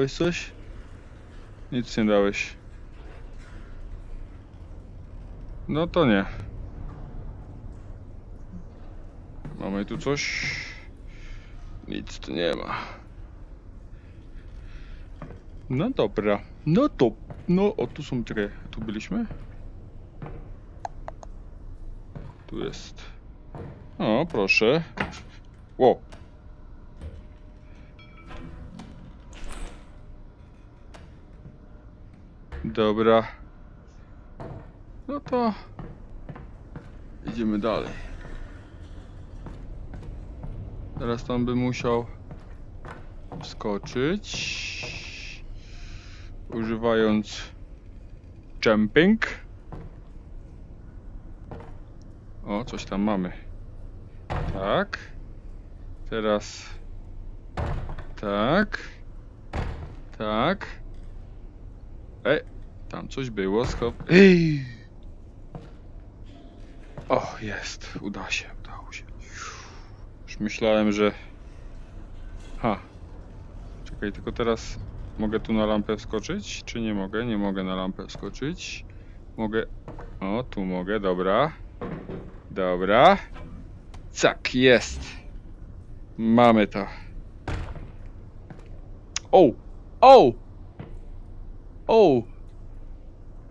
Dałeś coś? Nic nie dałeś. No to nie. Mamy tu coś? Nic tu nie ma. No dobra. No to. No, o tu są czekaj. Tu byliśmy? Tu jest. O, proszę. Ło. Dobra. No to idziemy dalej. Teraz tam bym musiał wskoczyć. Używając jumping. O, coś tam mamy. Tak. Teraz. Tak. Tak. Ej, tam coś było. Schop. Ej! O, jest. Uda się, udało się. Już myślałem, że. Ha. Czekaj, tylko teraz mogę tu na lampę wskoczyć? Czy nie mogę? Nie mogę na lampę wskoczyć. Mogę. O, tu mogę, dobra. Dobra. Tak, jest. Mamy to. O! O! O!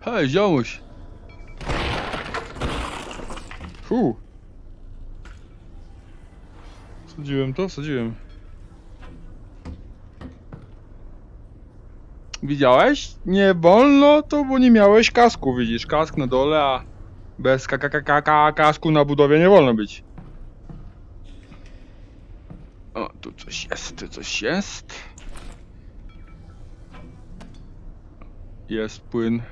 Hej, ziomuś! Fu! Wsadziłem to? Wsadziłem. Widziałeś? Nie wolno to, bo nie miałeś kasku, widzisz? Kask na dole, a bez KKKK kasku na budowie nie wolno być. O, tu coś jest, tu coś jest. Jest płyn.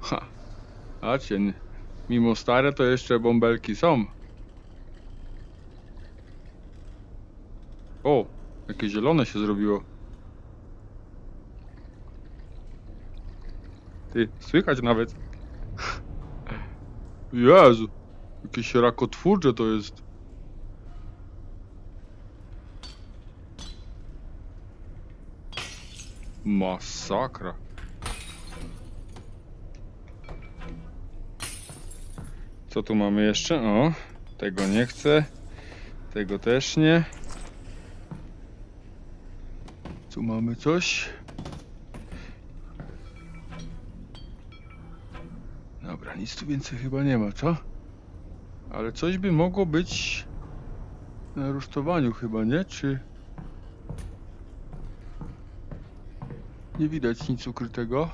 Ha. A cień. Mimo stare to jeszcze bąbelki są. O, jakie zielone się zrobiło. Ty, słychać nawet. Jezu, jakieś rakotwórcze to jest. Masakra. Co tu mamy jeszcze? O, tego nie chcę. Tego też nie. Tu mamy coś. Dobra, nic tu więcej chyba nie ma, co? Ale coś by mogło być na rusztowaniu chyba, nie? Czy... Nie widać nic ukrytego.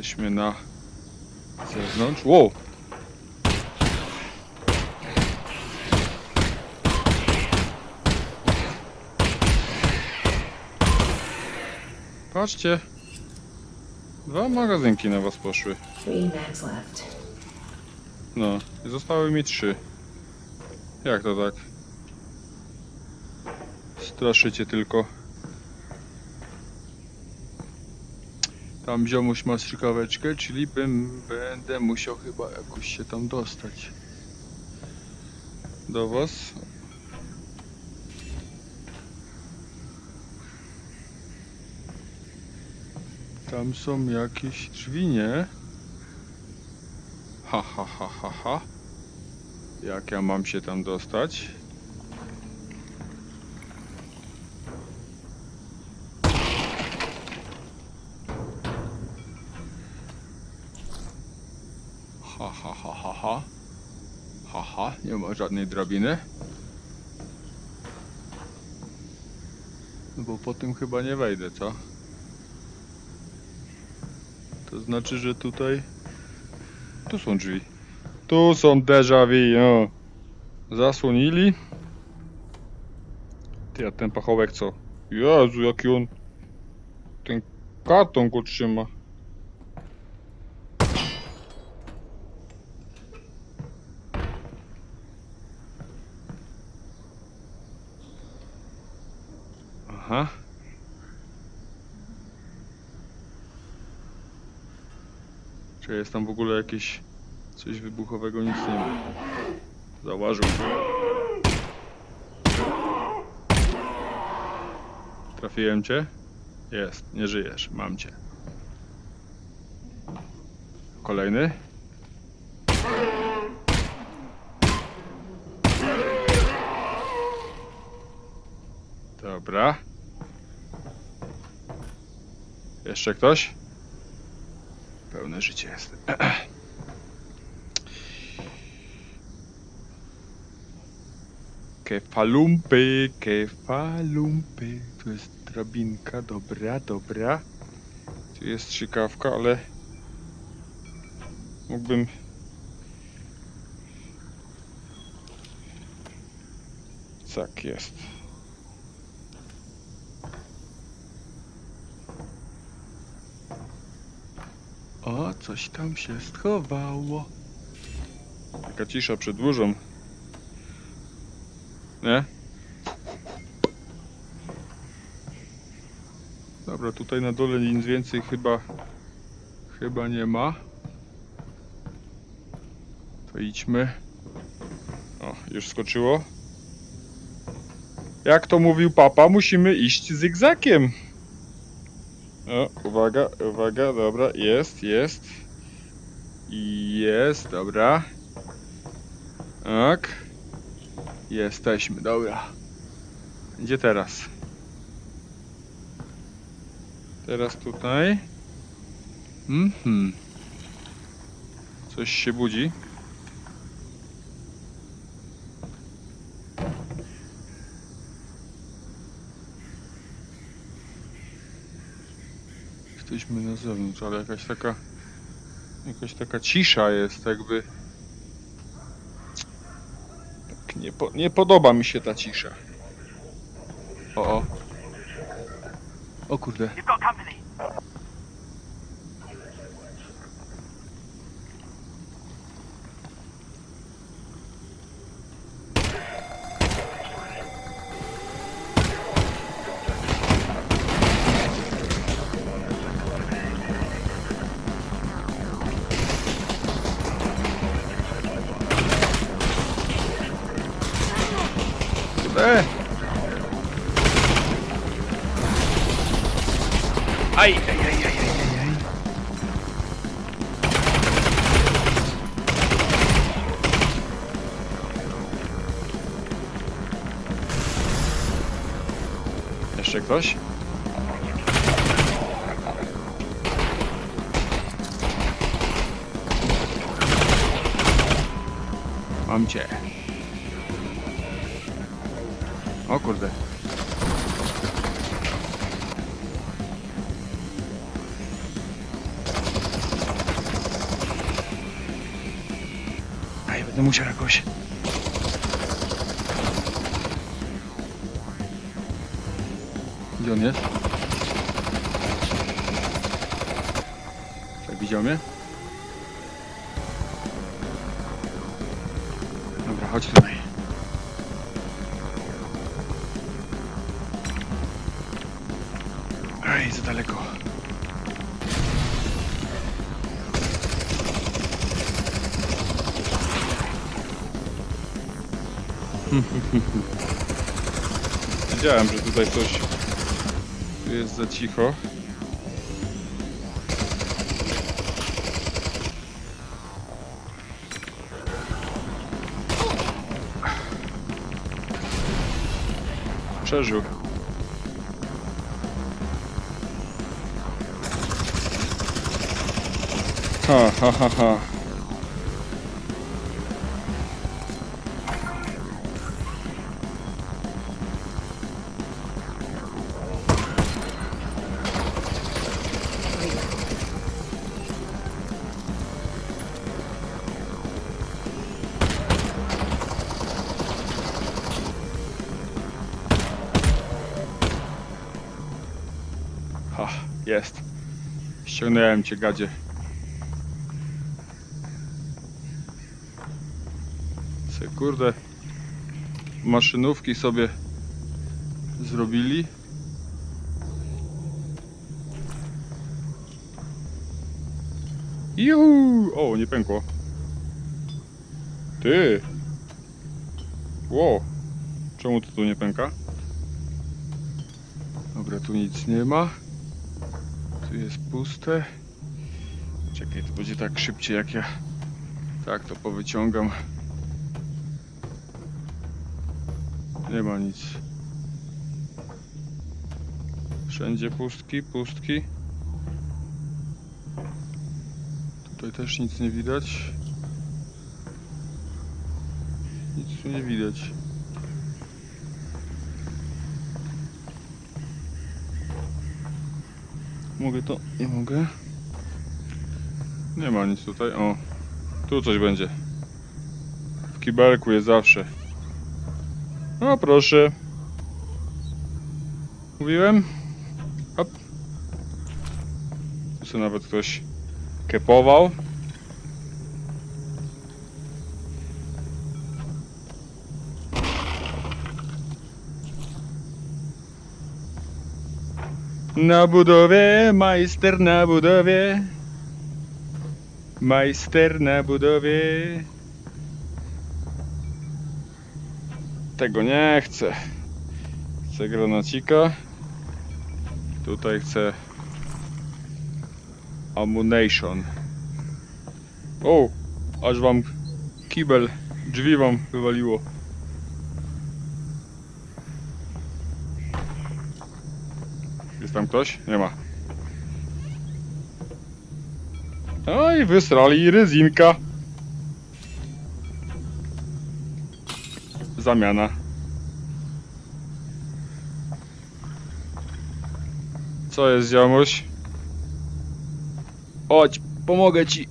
Jesteśmy na zewnątrz. Wow! Patrzcie. Dwa magazynki na was poszły. No, i zostały mi trzy. Jak to tak? Straszycie tylko. Tam ziomuś ma strzykaweczkę, czyli bym, będę musiał chyba jakoś się tam dostać. Do was. Tam są jakieś drzwi, nie? Ha, ha, ha, ha, ha. Jak ja mam się tam dostać? Ha, ha, ha, ha, ha. Ha, ha, nie ma żadnej drabiny. No bo po tym chyba nie wejdę, co? To znaczy, że tutaj... Tu są drzwi. Tu są déjà vu, no. Zasłonili. Ty, a ten pachołek co? Jezu, jaki on... Ten karton go trzyma. Aha. Jest tam w ogóle jakieś coś wybuchowego? Nic nie ma. Zauważył. Trafiłem cię? Jest, nie żyjesz, mam cię. Kolejny? Dobra. Jeszcze ktoś? Pełne życie jest. Kefalumpy, kefalumpy. Tu jest drabinka, dobra, dobra. Tu jest strzykawka, ale mógłbym. Tak jest. O, coś tam się schowało. Taka cisza przed burzą. Nie? Dobra, tutaj na dole nic więcej chyba chyba nie ma. To idźmy. O, już skoczyło. Jak to mówił papa, musimy iść zygzakiem. O, uwaga, uwaga, dobra, jest, jest. Jest, dobra. Tak. Jesteśmy, dobra. Gdzie teraz? Teraz tutaj. Mhm. Coś się budzi. Jesteśmy na zewnątrz, ale jakaś taka... Jakaś taka cisza jest, jakby... Tak nie, po, nie podoba mi się ta cisza. O, o. O kurde. Got company. E! Aj, aj, aj, aj, aj. Jeszcze ktoś? Mam cię. Kurde. Aj, będę musiał jakoś. Gdzie on jest? Tak, widział mnie? Dobra, chodź tutaj. Wiedziałem, że tutaj coś jest za cicho. Przeżył. Ha, ha, ha. Ha, Ściągnąłem cię, gadzie. Se kurde maszynówki sobie zrobili. Juhu! O, nie pękło. Ty! Wow! Czemu to tu nie pęka? Dobra, tu nic nie ma. Tu jest puste. Czekaj, to będzie tak szybciej jak ja tak to powyciągam. Nie ma nic. Wszędzie pustki, pustki. Tutaj też nic nie widać. Nic tu nie widać. Mogę to? Nie mogę. Nie ma nic tutaj. O, tu coś będzie. W kibelku jest zawsze. No proszę. Mówiłem? Hop. Tu sobie nawet ktoś kepował. Na budowie, majster na budowie. Majster na budowie. Tego nie chcę. Chcę granacika. Tutaj chcę ammunition. O, aż wam kibel, drzwi wam wywaliło. Jest tam ktoś? Nie ma. Oj, wysrali ryzinka. Zamiana. Co jest, ziomuś? Chodź, pomogę ci.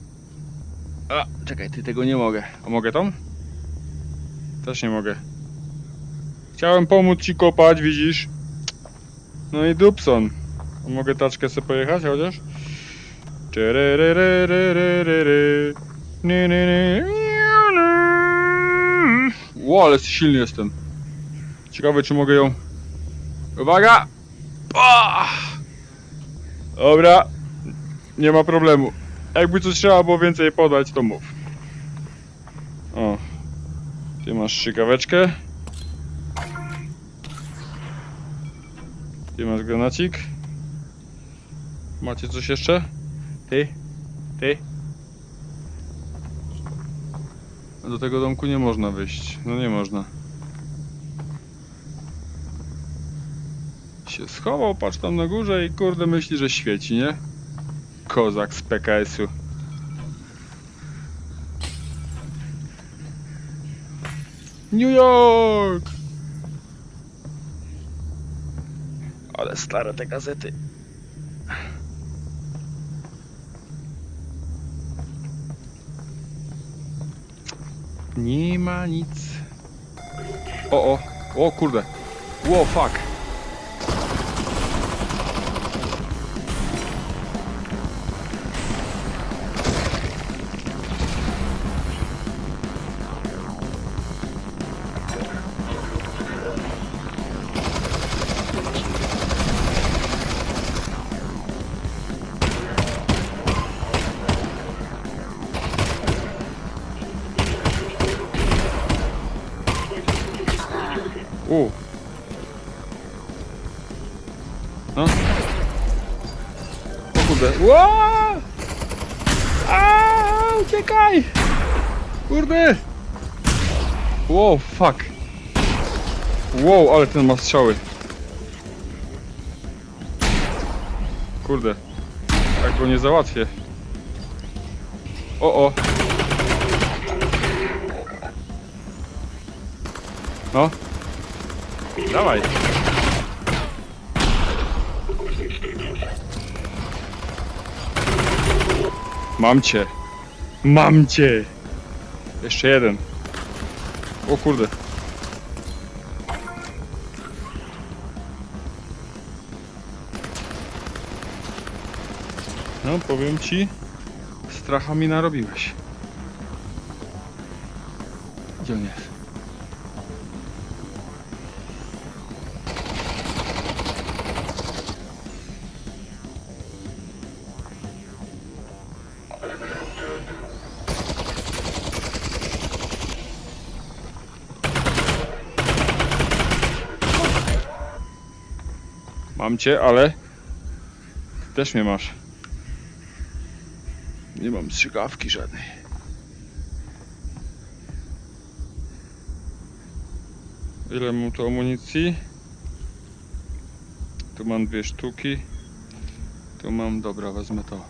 A, czekaj, ty tego nie mogę. A mogę tam? Też nie mogę. Chciałem pomóc ci kopać, widzisz? No i Dubson. Mogę taczkę sobie pojechać chociaż? Ło, ale silny jestem. Ciekawe, czy mogę ją... Uwaga! Dobra. Nie ma problemu. Jakby coś trzeba było więcej podać, to mów. O. Ty masz strzykaweczkę. Ty masz granacik. Macie coś jeszcze? Ty? Ty? Do tego domku nie można wyjść. No nie można. Się schował, patrz tam na górze i kurde myśli, że świeci, nie? Kozak z PKS-u. New York! Ale stare te gazety. Nie ma nic. O, o, o kurde. Ło, fuck. Wow, fuck. Wow, ale ten ma strzały. Kurde. Tak go nie załatwię. O, o. No. Dawaj. Mam cię. Mam cię. Jeszcze jeden. O kurde. No, powiem ci, stracha mi narobiłeś. Gdzie on jest? Mam cię, ale... Też mnie masz. Nie mam strzykawki żadnej. Ile mam tu amunicji? Tu mam dwie sztuki. Tu mam, dobra, wezmę to.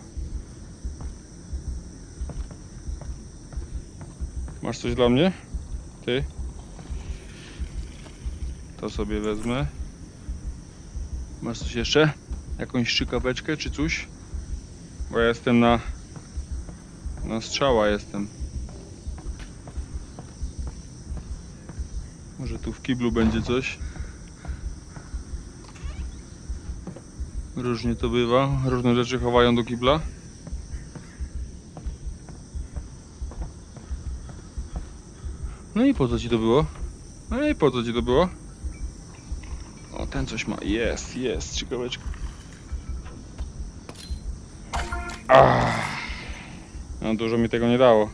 Masz coś dla mnie? Ty? To sobie wezmę. Masz coś jeszcze? Jakąś szczykaweczkę czy coś? Bo ja jestem na... Na strzała jestem. Może tu w kiblu będzie coś? Różnie to bywa. Różne rzeczy chowają do kibla. No i po co ci to było? No i po co ci to było? Coś ma. Jest, jest, ciekaweczka. Ah. No dużo mi tego nie dało.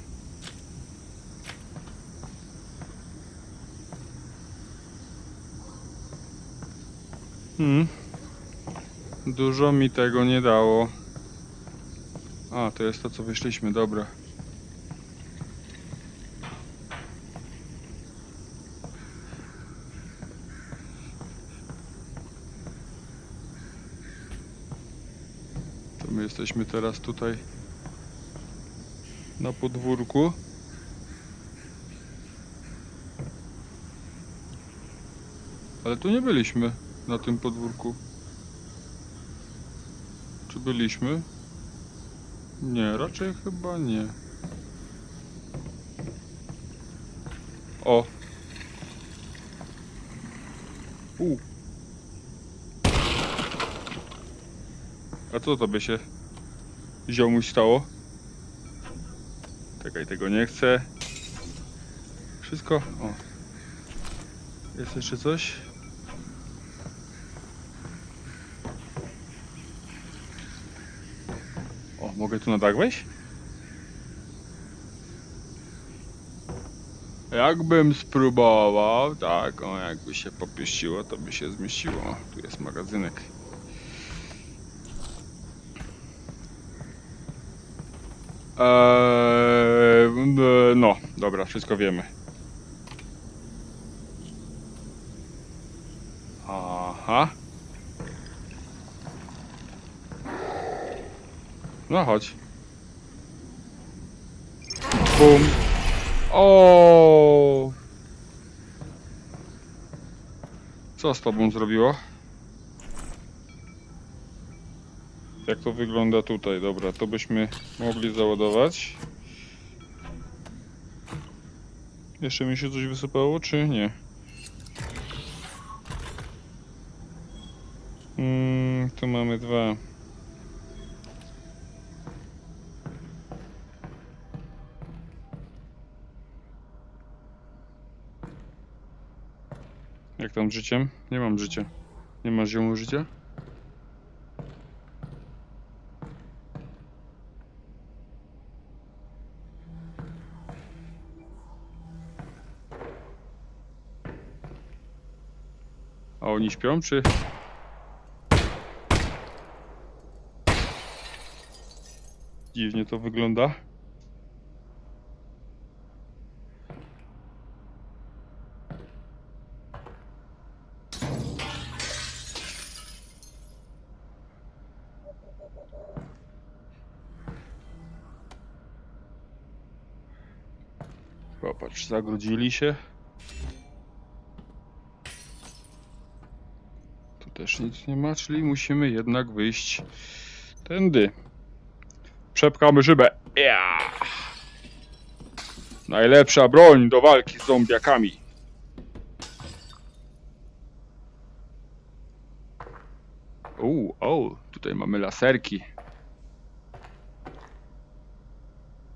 Hmm. Dużo mi tego nie dało. A, to jest to, co wyszliśmy, dobra. To my jesteśmy teraz tutaj na podwórku. Ale tu nie byliśmy na tym podwórku. Czy byliśmy? Nie, raczej chyba nie. O! U. A co tobie się ziomuś stało? Czekaj, tego nie chcę. Wszystko? O. Jest jeszcze coś? O, mogę tu na dach wejść? Jakbym spróbował, tak, o, jakby się popieściło, to by się zmieściło. O, tu jest magazynek. Eee, no, dobra, wszystko wiemy. Aha. No chodź. Bum. O. Co z tobą zrobiło? Wygląda tutaj? Dobra, to byśmy mogli załadować. Jeszcze mi się coś wysypało, czy nie? Mm, tu mamy dwa. Jak tam z życiem? Nie mam życia. Nie masz ziomu życia? Oni śpią, czy? Dziwnie to wygląda. Popatrz, zagrodzili się. Tu nic nie ma, czyli musimy jednak wyjść tędy. Przepchamy szybę. Ja! Najlepsza broń do walki z zombiakami. Uuu, o, tutaj mamy laserki.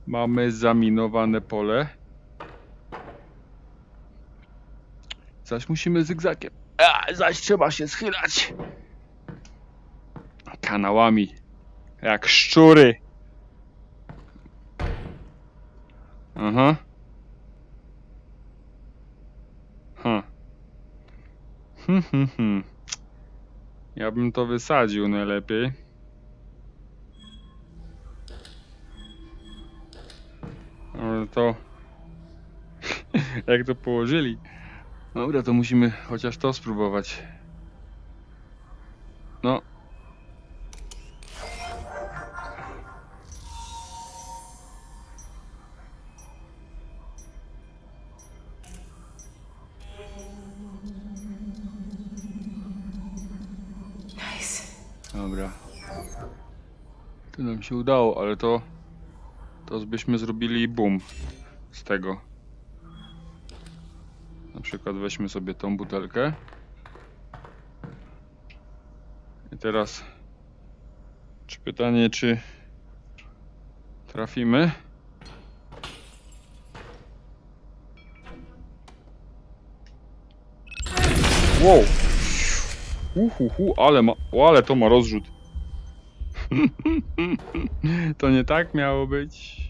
Mamy zaminowane pole. Zaś musimy zygzakiem. A, zaś trzeba się schylać. Kanałami. Jak szczury. Aha. Hm. Hm, hm, hm. Ja bym to wysadził najlepiej. Ale to... Jak to położyli? Dobra, to musimy chociaż to spróbować. No. Nice. Dobra. To nam się udało, ale to... To byśmy zrobili boom z tego. Na przykład weźmy sobie tą butelkę. I teraz... Czy pytanie, czy... Trafimy? Wow! Uhuhu, ale ma, ale to ma rozrzut. to nie tak miało być.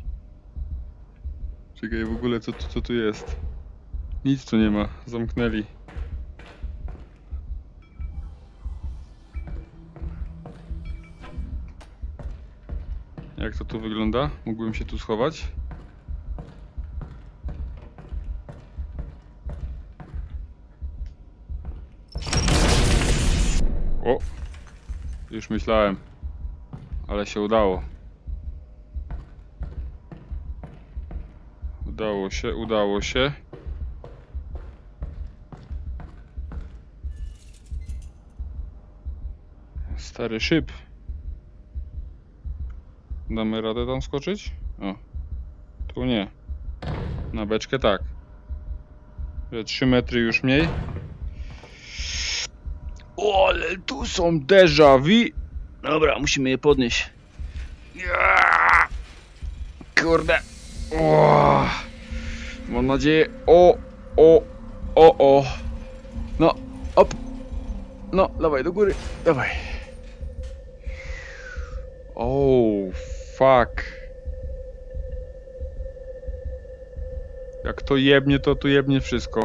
Czekaj, w ogóle co, tu- co tu jest? Nic tu nie ma, zamknęli. Jak to tu wygląda? Mógłbym się tu schować? O! Już myślałem. Ale się udało. Udało się, udało się. Stary szyb. Damy radę tam skoczyć? O. Tu nie. Na beczkę tak. Że 3 metry już mniej. O, ale tu są déjà vu. Dobra, musimy je podnieść. Kurde. O! Mam nadzieję. O, o, o, o. No, op. No, dawaj do góry. Dawaj. Oh, fuck. Jak to jebnie, to tu jebnie wszystko.